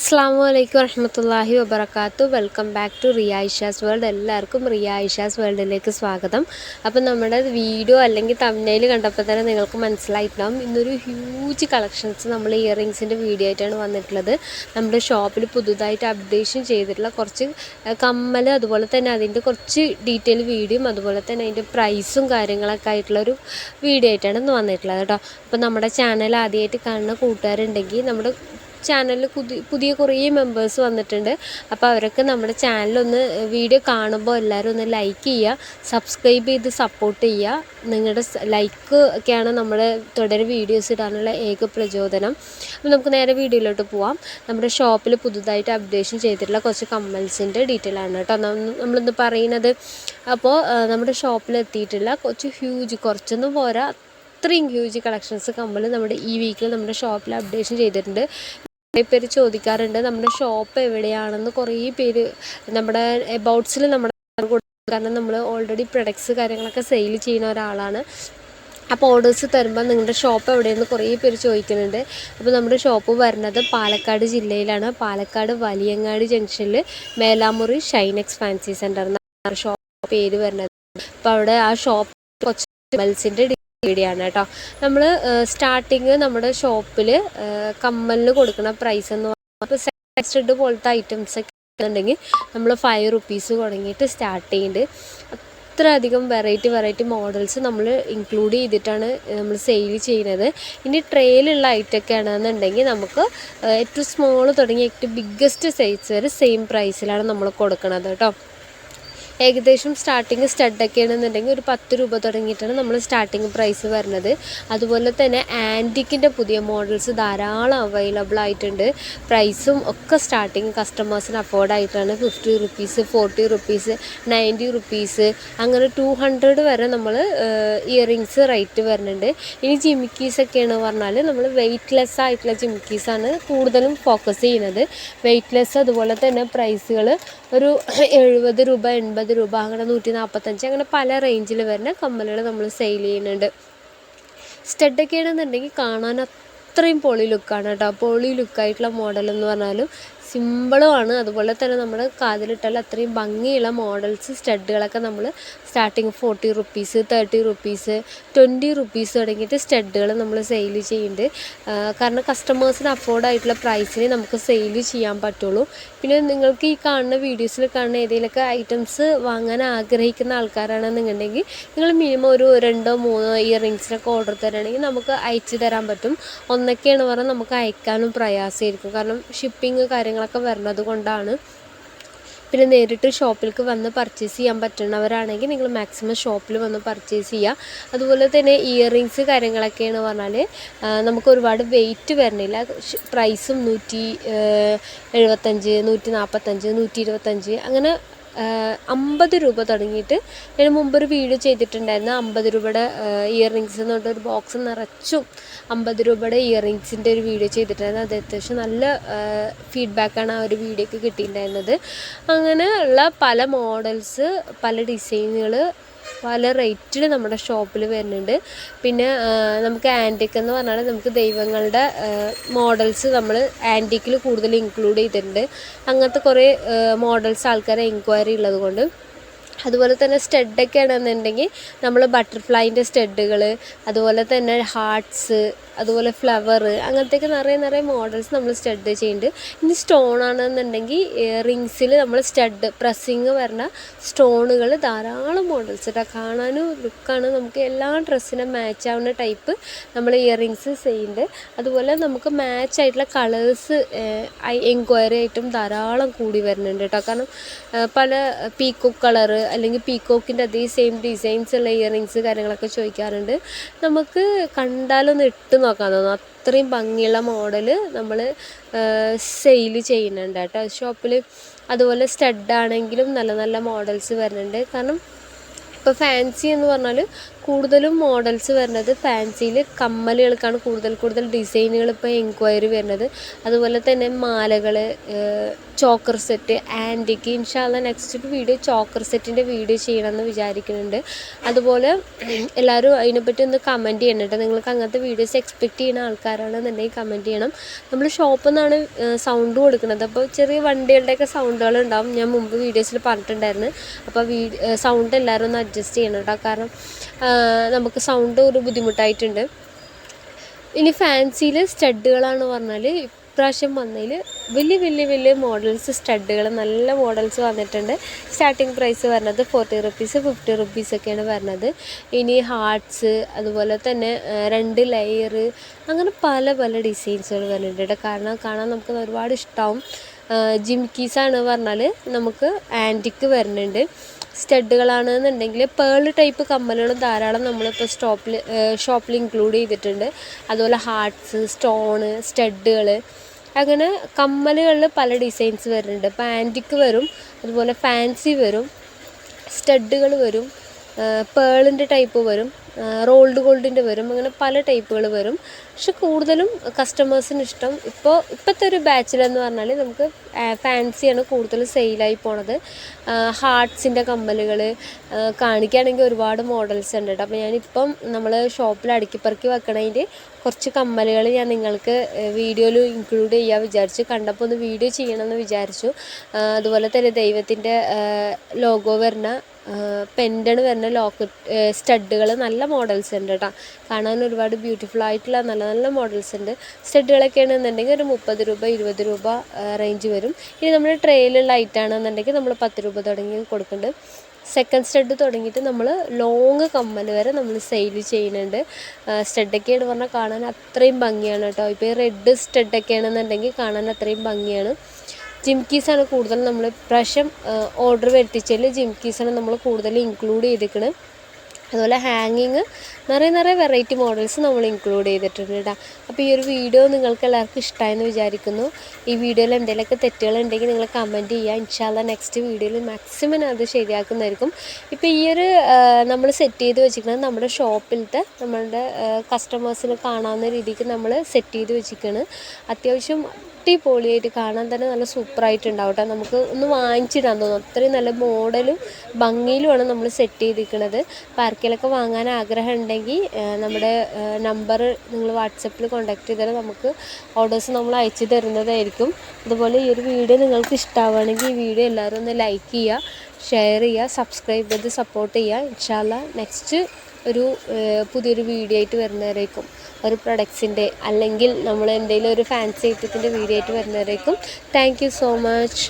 അസ്സാം വലൈക്കും വറഹമത്തല്ലാഹി വബർക്കാത്തു welcome back to Riyaishas world. എല്ലാവർക്കും റിയായിഷാസ് വേൾഡിലേക്ക് സ്വാഗതം. അപ്പോൾ നമ്മുടെ വീഡിയോ അല്ലെങ്കിൽ തമിഴ്നയിൽ കണ്ടപ്പോൾ തന്നെ നിങ്ങൾക്ക് മനസ്സിലായിട്ടുണ്ടാവും. ഇന്നൊരു ഹ്യൂജ് കളക്ഷൻസ് നമ്മൾ ഇയറിങ്സിന്റെ വീഡിയോ ആയിട്ടാണ് വന്നിട്ടുള്ളത്. നമ്മുടെ ഷോപ്പിൽ പുതുതായിട്ട് അപ്ഡേഷൻ ചെയ്തിട്ടുള്ള കുറച്ച് കമ്മൽ അതുപോലെ തന്നെ അതിന്റെ കുറച്ച് ഡീറ്റെയിൽ വീഡിയോയും അതുപോലെ തന്നെ അതിന്റെ പ്രൈസും കാര്യങ്ങളൊക്കെ ആയിട്ടുള്ളൊരു വീഡിയോ ആയിട്ടാണ് ഇന്ന് വന്നിട്ടുള്ളത് കേട്ടോ. അപ്പോൾ നമ്മുടെ ചാനൽ ആദ്യമായിട്ട് കാണുന്ന കൂട്ടുകാരുണ്ടെങ്കിൽ നമ്മുടെ ചാനലിൽ പുതിയ പുതിയ കുറേ മെമ്പേഴ്സ് വന്നിട്ടുണ്ട്. അപ്പോൾ അവരൊക്കെ നമ്മുടെ ചാനലൊന്ന് വീഡിയോ കാണുമ്പോൾ എല്ലാവരും ഒന്ന് ലൈക്ക് ചെയ്യുക സബ്സ്ക്രൈബ് ചെയ്ത് സപ്പോർട്ട് ചെയ്യുക. നിങ്ങളുടെ ലൈക്ക് ഒക്കെയാണ് നമ്മൾ തുടരെ വീഡിയോസ് ഇടാനുള്ള ഏക പ്രചോദനം. അപ്പോൾ നമുക്ക് നേരെ വീഡിയോയിലോട്ട് പോവാം. നമ്മുടെ ഷോപ്പിൽ പുതുതായിട്ട് അപ്ഡേഷൻ ചെയ്തിട്ടുള്ള കുറച്ച് കമ്മൽസിന്റെ ഡീറ്റെയിൽ ആണ് കേട്ടോ. നമ്മളിന്ന് പറയുന്നത് അപ്പോൾ നമ്മുടെ ഷോപ്പിൽ എത്തിയിട്ടുള്ള കുറച്ച് ഹ്യൂജ് കുറച്ചൊന്നും പോരാ അത്രയും ഹ്യൂജ് കളക്ഷൻസ് കമ്മൽ നമ്മുടെ ഈ വീക്കിൽ നമ്മുടെ ഷോപ്പിൽ അപ്ഡേഷൻ ചെയ്തിട്ടുണ്ട്. കുറേ പേര് ചോദിക്കാറുണ്ട്. നമ്മുടെ ഷോപ്പ് എവിടെയാണെന്ന് കുറേ പേര് നമ്മുടെ എബൌട്ട്സിൽ നമ്മുടെ. കാരണം നമ്മൾ ഓൾറെഡി പ്രൊഡക്ട്സ് കാര്യങ്ങളൊക്കെ സെയിൽ ചെയ്യുന്ന ഒരാളാണ്. അപ്പോൾ ഓർഡേഴ്സ് തരുമ്പോൾ നിങ്ങളുടെ ഷോപ്പ് എവിടെയെന്ന് കുറേ പേര് ചോദിക്കുന്നുണ്ട്. അപ്പോൾ നമ്മുടെ ഷോപ്പ് വരുന്നത് പാലക്കാട് ജില്ലയിലാണ്. പാലക്കാട് വലിയങ്ങാട് ജംഗ്ഷനിൽ മേലാമുറി ഷൈനക്സ് ഫാൻസി സെന്റർ എന്നാണ് ഷോപ്പ് പേര് വരുന്നത്. അപ്പോൾ അവിടെ ആ ഷോപ്പ് കൊച്ചു മത്സ്യന്റെ ആണ് കേട്ടോ നമ്മൾ സ്റ്റാർട്ടിങ് നമ്മുടെ ഷോപ്പിൽ കമ്മലിന് കൊടുക്കുന്ന പ്രൈസ് എന്ന് പറയുമ്പോൾ സെക്സ്റ്റഡ് പോലത്തെ ഐറ്റംസ് ഒക്കെ ഉണ്ടെങ്കിൽ നമ്മൾ ഫൈവ് റുപ്പീസ് തുടങ്ങിയിട്ട് സ്റ്റാർട്ട് ചെയ്യുന്നുണ്ട് അത്രയധികം വെറൈറ്റി വെറൈറ്റി മോഡൽസ് നമ്മൾ ഇൻക്ലൂഡ് ചെയ്തിട്ടാണ് നമ്മൾ സെയിൽ ചെയ്യുന്നത്. ഇനി ട്രെയിലുള്ള ഐറ്റമൊക്കെ ആണെന്നുണ്ടെങ്കിൽ നമുക്ക് ഏറ്റവും സ്മോൾ തുടങ്ങി ഏറ്റവും ബിഗ്ഗസ്റ്റ് സൈസ് വരെ സെയിം പ്രൈസിലാണ് നമ്മൾ കൊടുക്കുന്നത് കേട്ടോ. ഏകദേശം സ്റ്റാർട്ടിങ് സ്റ്റഡൊക്കെ ആണെന്നുണ്ടെങ്കിൽ ഒരു പത്ത് രൂപ തുടങ്ങിയിട്ടാണ് നമ്മൾ സ്റ്റാർട്ടിങ് പ്രൈസ് വരുന്നത്. അതുപോലെ തന്നെ ആന്റിക്കിന്റെ പുതിയ മോഡൽസ് ധാരാളം അവൈലബിൾ ആയിട്ടുണ്ട്. പ്രൈസും ഒക്കെ സ്റ്റാർട്ടിങ് കസ്റ്റമേഴ്സിന് അഫോർഡ് ആയിട്ടാണ്. Fifty rupees forty rupees ninety rupees അങ്ങനെ ടു ഹൺഡ്രഡ് വരെ നമ്മൾ ഇയറിങ്സ് റേറ്റ് വരുന്നുണ്ട്. ഇനി ജിമിക്കീസ് ഒക്കെയാണ് പറഞ്ഞാൽ നമ്മൾ വെയ്റ്റ്ലെസ് ആയിട്ടുള്ള ജിമിക്കീസാണ് കൂടുതലും ഫോക്കസ് ചെയ്യുന്നത്. വെയ്റ്റ്ലെസ് അതുപോലെ തന്നെ പ്രൈസുകൾ ഒരു എഴുപത് രൂപ എൺപത് രൂപ അങ്ങനെ നൂറ്റി നാൽപ്പത്തഞ്ച് അങ്ങനെ പല റേഞ്ചിൽ വരുന്ന കമ്മലുകൾ നമ്മൾ സെയിൽ ചെയ്യുന്നുണ്ട്. സ്റ്റഡൊക്കെ ആണെന്നുണ്ടെങ്കിൽ കാണാൻ അത്രയും പൊളി ലുക്കാണ് കേട്ടോ. പൊളി ലുക്കായിട്ടുള്ള മോഡൽ എന്ന് പറഞ്ഞാലും സിമ്പിളുമാണ്. അതുപോലെ തന്നെ നമ്മൾ കാതിലിട്ടാൽ അത്രയും ഭംഗിയുള്ള മോഡൽസ് സ്റ്റഡുകളൊക്കെ നമ്മൾ starting forty rupees thirty rupees twenty rupees തുടങ്ങിയിട്ട് സ്റ്റഡുകൾ നമ്മൾ സെയിൽ ചെയ്യുന്നുണ്ട്. കാരണം കസ്റ്റമേഴ്സിന് അഫോർഡ് ആയിട്ടുള്ള പ്രൈസിന് നമുക്ക് സെയിൽ ചെയ്യാൻ പറ്റുള്ളൂ. പിന്നെ നിങ്ങൾക്ക് ഈ കാണുന്ന വീഡിയോസിൽ കാണുന്ന ഏതെങ്കിലുമൊക്കെ ഐറ്റംസ് വാങ്ങാൻ ആഗ്രഹിക്കുന്ന ആൾക്കാരാണെന്നുണ്ടെങ്കിൽ നിങ്ങൾ മിനിമം ഒരു രണ്ടോ മൂന്നോ ഇയർ റിങ്സിനൊക്കെ ഓർഡർ തരാണെങ്കിൽ നമുക്ക് അയച്ചു തരാൻ പറ്റും. ഒന്നൊക്കെയാണ് പറഞ്ഞാൽ നമുക്ക് അയക്കാനും പ്രയാസമായിരിക്കും. കാരണം ഷിപ്പിംഗ് കാര്യങ്ങളൊക്കെ വരുന്നത് കൊണ്ടാണ്. പിന്നെ നേരിട്ട് ഷോപ്പിലേക്ക് വന്ന് പർച്ചേസ് ചെയ്യാൻ പറ്റുന്നവരാണെങ്കിൽ നിങ്ങൾ മാക്സിമം ഷോപ്പിൽ വന്ന് പർച്ചേസ് ചെയ്യുക അതുപോലെ തന്നെ ഇയറിങ്സ് കാര്യങ്ങളൊക്കെയാണ് പറഞ്ഞാൽ നമുക്ക് ഒരുപാട് വെയിറ്റ് വരണില്ല. പ്രൈസും നൂറ്റി എഴുപത്തഞ്ച് നൂറ്റി നാൽപ്പത്തഞ്ച് നൂറ്റി ഇരുപത്തഞ്ച് അങ്ങനെ അമ്പത് രൂപ തുടങ്ങിയിട്ട് ഞാൻ മുമ്പൊരു വീഡിയോ ചെയ്തിട്ടുണ്ടായിരുന്നു. അമ്പത് രൂപയുടെ ഇയർ റിങ്സ് എന്ന് പറഞ്ഞിട്ട് ഒരു ബോക്സ് നിറച്ചും അമ്പത് രൂപയുടെ ഇയർ റിങ്സിന്റെ ഒരു വീഡിയോ ചെയ്തിട്ടുണ്ടായിരുന്നു. അത് അത്യാവശ്യം നല്ല ഫീഡ്ബാക്കാണ് ആ ഒരു വീഡിയോക്ക് കിട്ടിയിട്ടുണ്ടായിരുന്നത്. അങ്ങനെ ഉള്ള പല മോഡൽസ് പല ഡിസൈനുകൾ പല റേറ്റിൽ നമ്മുടെ ഷോപ്പിൽ വരുന്നുണ്ട്. പിന്നെ നമുക്ക് ആന്റിക് എന്ന് പറഞ്ഞാൽ നമുക്ക് ദൈവങ്ങളുടെ മോഡൽസ് നമ്മൾ ആന്റിക്കിൽ കൂടുതൽ ഇൻക്ലൂഡ് ചെയ്തിട്ടുണ്ട്. അങ്ങനത്തെ കുറേ മോഡൽസ് ആൾക്കാരെ എൻക്വയറി ഉള്ളത് കൊണ്ട്. അതുപോലെ തന്നെ സ്റ്റഡൊക്കെ ആണെന്നുണ്ടെങ്കിൽ നമ്മൾ ബട്ടർഫ്ലൈന്റെ സ്റ്റഡുകൾ അതുപോലെ തന്നെ ഹാർട്ട്സ് അതുപോലെ ഫ്ലവർ അങ്ങനത്തെയൊക്കെ നിറയെ നിറയെ മോഡൽസ് നമ്മൾ സ്റ്റഡ് ചെയ്യുന്നുണ്ട്. ഇനി സ്റ്റോൺ ആണെന്നുണ്ടെങ്കിൽ റിങ്സിൽ നമ്മൾ സ്റ്റഡ് പ്രസ്സിങ് വരുന്ന സ്റ്റോണുകൾ ധാരാളം മോഡൽസ് കേട്ടോ കാണാനും ലുക്കാണ് നമുക്ക് എല്ലാ ഡ്രസ്സിനും മാച്ച് ആവുന്ന ടൈപ്പ് നമ്മൾ ഇയറിങ്സ് ചെയ്യുന്നുണ്ട്. അതുപോലെ നമുക്ക് മാച്ച് ആയിട്ടുള്ള കളേഴ്സ് എൻക്വയറി ആയിട്ടും ധാരാളം കൂടി വരുന്നുണ്ട് കേട്ടോ. കാരണം പല പീക്കോക്ക് കളറ് അല്ലെങ്കിൽ പീക്കോക്കിന്റെ അതേ സെയിം ഡിസൈൻസ് ഉള്ള ഇയറിങ്സ് കാര്യങ്ങളൊക്കെ ചോദിക്കാറുണ്ട്. നമുക്ക് കണ്ടാലൊന്ന് ഇട്ട് നോക്കാൻ തോന്നും. അത്രയും ഭംഗിയുള്ള മോഡൽ നമ്മൾ സെയിൽ ചെയ്യുന്നുണ്ട് കേട്ടോ. ഷോപ്പിൽ അതുപോലെ സ്റ്റഡ് ആണെങ്കിലും നല്ല നല്ല മോഡൽസ് വരുന്നുണ്ട്. കാരണം ഇപ്പോൾ ഫാൻസി എന്ന് പറഞ്ഞാൽ കൂടുതലും മോഡൽസ് വരുന്നത് ഫാൻസിയിൽ കമ്മലുകൾക്കാണ് കൂടുതൽ കൂടുതൽ ഡിസൈനുകൾ ഇപ്പോൾ എൻക്വയറി വരുന്നത്. അതുപോലെ തന്നെ മാലകൾ ചോക്കർ സെറ്റ് ആന്റിക്ക് ഇൻഷാല്ല നെക്സ്റ്റ് വീഡിയോ ചോക്കർ സെറ്റിന്റെ വീഡിയോ ചെയ്യണമെന്ന് വിചാരിക്കുന്നുണ്ട്. അതുപോലെ എല്ലാവരും അതിനെപ്പറ്റി ഒന്ന് കമന്റ് ചെയ്യണം കേട്ടോ. നിങ്ങൾക്ക് അങ്ങനത്തെ വീഡിയോസ് എക്സ്പെക്റ്റ് ചെയ്യുന്ന ആൾക്കാരാണെന്നുണ്ടെങ്കിൽ കമന്റ് ചെയ്യണം. നമ്മൾ ഷോപ്പിൽ നിന്നാണ് സൗണ്ട് കൊടുക്കുന്നത്. അപ്പോൾ ചെറിയ വണ്ടികളുടെയൊക്കെ സൗണ്ടുകൾ ഉണ്ടാവും. ഞാൻ മുമ്പ് വീഡിയോസിൽ പറഞ്ഞിട്ടുണ്ടായിരുന്നു. അപ്പോൾ വീ സൗണ്ട് എല്ലാവരും ഒന്ന് അഡ്ജസ്റ്റ് ചെയ്യണം കേട്ടോ. കാരണം നമുക്ക് സൗണ്ട് ഒരു ബുദ്ധിമുട്ടായിട്ടുണ്ട്. ഇനി ഫാൻസിയിൽ സ്റ്റഡുകളാണ് പറഞ്ഞാൽ ഇപ്രാവശ്യം വന്നതിൽ വലിയ വലിയ വലിയ മോഡൽസ് സ്റ്റഡുകൾ നല്ല മോഡൽസ് വന്നിട്ടുണ്ട്. സ്റ്റാർട്ടിങ് പ്രൈസ് വരുന്നത് ഫോർട്ടി റുപ്പീസ് ഫിഫ്റ്റി റുപ്പീസ് ഒക്കെയാണ് വരുന്നത് ഇനി ഹാർട്സ് അതുപോലെ തന്നെ രണ്ട് ലെയർ അങ്ങനെ പല പല ഡിസൈൻസുകൾ വരുന്നുണ്ട് കാരണം കാണാൻ നമുക്ക് ഒരുപാട് ഇഷ്ടമാവും ജിംകീസാണ് പറഞ്ഞാൽ നമുക്ക് ആന്റിക്ക് വരുന്നുണ്ട്. സ്റ്റഡുകളാണെന്നുണ്ടെങ്കിൽ പേൾ ടൈപ്പ് കമ്മലുകളും ധാരാളം നമ്മളിപ്പോൾ സ്റ്റോപ്പിൽ ഷോപ്പിൽ ഇൻക്ലൂഡ് ചെയ്തിട്ടുണ്ട്. അതുപോലെ ഹാർട്ട്സ് സ്റ്റോണ് സ്റ്റഡുകൾ. അങ്ങനെ കമ്മലുകളിൽ പല ഡിസൈൻസ് വരുന്നുണ്ട്. ഇപ്പോൾ ആന്റിക്ക് വരും അതുപോലെ ഫാൻസി വരും സ്റ്റഡുകൾ വരും. പേളിന്റെ ടൈപ്പ് വരും. റോൾഡ് ഗോൾഡിന്റെ വരും. അങ്ങനെ പല ടൈപ്പുകൾ വരും. പക്ഷെ കൂടുതലും കസ്റ്റമേഴ്സിന് ഇഷ്ടം ഇപ്പോൾ ഇപ്പോഴത്തെ ഒരു ബാച്ചിലെന്ന് പറഞ്ഞാൽ നമുക്ക് ഫാൻസിയാണ് കൂടുതൽ സെയിലായി പോണത്. ഹാർട്ട്സിന്റെ കമ്മലുകൾ കാണിക്കുകയാണെങ്കിൽ ഒരുപാട് മോഡൽസ് ഉണ്ട് കേട്ടോ. അപ്പോൾ ഞാനിപ്പം നമ്മൾ ഷോപ്പിൽ അടുക്കിപ്പറക്കി വെക്കണതിന്റെ കുറച്ച് കമ്മലുകൾ ഞാൻ നിങ്ങൾക്ക് വീഡിയോയിൽ ഇൻക്ലൂഡ് ചെയ്യാൻ വിചാരിച്ചു. കണ്ടപ്പോൾ ഒന്ന് വീഡിയോ ചെയ്യണമെന്ന് വിചാരിച്ചു. അതുപോലെ തന്നെ ദൈവത്തിന്റെ ലോഗോ വരുന്ന പെൻഡണ് വരുന്ന ലോക്കറ്റ് സ്റ്റഡുകൾ നല്ല മോഡൽസ് ഉണ്ട് കേട്ടോ കാണാൻ ഒരുപാട് ബ്യൂട്ടിഫുൾ ആയിട്ടുള്ള നല്ല നല്ല മോഡൽസ് ഉണ്ട്. സ്റ്റഡുകളൊക്കെ ആണെന്നുണ്ടെങ്കിൽ ഒരു മുപ്പത് രൂപ ഇരുപത് രൂപ റേഞ്ച് വരും. ഇനി നമ്മൾ ട്രെയിലുള്ള ഐറ്റാണെന്നുണ്ടെങ്കിൽ നമ്മൾ പത്ത് രൂപ തുടങ്ങി കൊടുക്കുന്നുണ്ട്. സെക്കൻഡ് സ്റ്റഡ് തുടങ്ങിയിട്ട് നമ്മൾ ലോങ് കമ്മൽ വരെ നമ്മൾ സെയിൽ ചെയ്യുന്നുണ്ട്. സ്റ്റഡൊക്കെയാണ് പറഞ്ഞാൽ കാണാൻ അത്രയും ഭംഗിയാണ് കേട്ടോ ഇപ്പോൾ റെഡ് സ്റ്റഡൊക്കെ ആണെന്നുണ്ടെങ്കിൽ കാണാൻ അത്രയും ഭംഗിയാണ്. ജിംക്കീസാണ് കൂടുതൽ നമ്മൾ ഇപ്രാവശ്യം ഓർഡർ വരുത്തിച്ചതിൽ ജിംകീസാണ് നമ്മൾ കൂടുതൽ ഇൻക്ലൂഡ് ചെയ്തിരിക്കുന്നത് അതുപോലെ ഹാങ്ങിങ് നിറയെ നിറയെ വെറൈറ്റി മോഡൽസ് നമ്മൾ ഇൻക്ലൂഡ് ചെയ്തിട്ടുണ്ട് കേട്ടോ അപ്പോൾ ഈ ഒരു വീഡിയോ നിങ്ങൾക്ക് എല്ലാവർക്കും ഇഷ്ടമായെന്ന് വിചാരിക്കുന്നു. ഈ വീഡിയോയിൽ എന്തെങ്കിലുമൊക്കെ തെറ്റുകളുണ്ടെങ്കിൽ നിങ്ങൾ കമന്റ് ചെയ്യുക. ഇൻഷാല്ല നെക്സ്റ്റ് വീഡിയോയിൽ മാക്സിമം അത് ശരിയാക്കുന്നതായിരിക്കും. ഇപ്പോൾ ഈ ഒരു നമ്മൾ സെറ്റ് ചെയ്ത് വെച്ചിരിക്കുന്നത് നമ്മുടെ ഷോപ്പിലത്തെ നമ്മളുടെ കസ്റ്റമേഴ്സിന് കാണാവുന്ന രീതിക്ക് നമ്മൾ സെറ്റ് ചെയ്ത് വെച്ചിരിക്കുകയാണ് അത്യാവശ്യം അടിപൊളിയായിട്ട് കാണാൻ തന്നെ നല്ല സൂപ്പറായിട്ടുണ്ടാവും കേട്ടോ നമുക്ക് ഒന്ന് വാങ്ങിച്ചിടാൻ തോന്നും അത്രയും നല്ല മോഡലും ഭംഗിയിലുമാണ് നമ്മൾ സെറ്റ് ചെയ്തിരിക്കുന്നത്. പാർക്കിലൊക്കെ വാങ്ങാൻ ആഗ്രഹം ഉണ്ടെങ്കിൽ നമ്മുടെ നമ്പർ നിങ്ങൾ വാട്സപ്പിൽ കോൺടാക്ട് ചെയ്താൽ നമുക്ക് ഓർഡേഴ്സ് നമ്മൾ അയച്ചു തരുന്നതായിരിക്കും. അതുപോലെ ഈ ഒരു വീഡിയോ നിങ്ങൾക്ക് ഇഷ്ടമാവുകയാണെങ്കിൽ ഈ വീഡിയോ എല്ലാവരും ഒന്ന് ലൈക്ക് ചെയ്യുക ഷെയർ ചെയ്യുക സബ്സ്ക്രൈബ് ചെയ്ത് സപ്പോർട്ട് ചെയ്യുക. ഇൻഷാല്ല നെക്സ്റ്റ് ഒരു പുതിയൊരു വീഡിയോ ആയിട്ട് വരുന്നവരേക്കും ഒരു പ്രൊഡക്ട്സിന്റെ അല്ലെങ്കിൽ നമ്മൾ എന്തെങ്കിലും ഒരു ഫാൻസി ഐറ്റത്തിന്റെ വീഡിയോ ആയിട്ട് വരുന്നവരേക്കും താങ്ക് സോ മച്ച്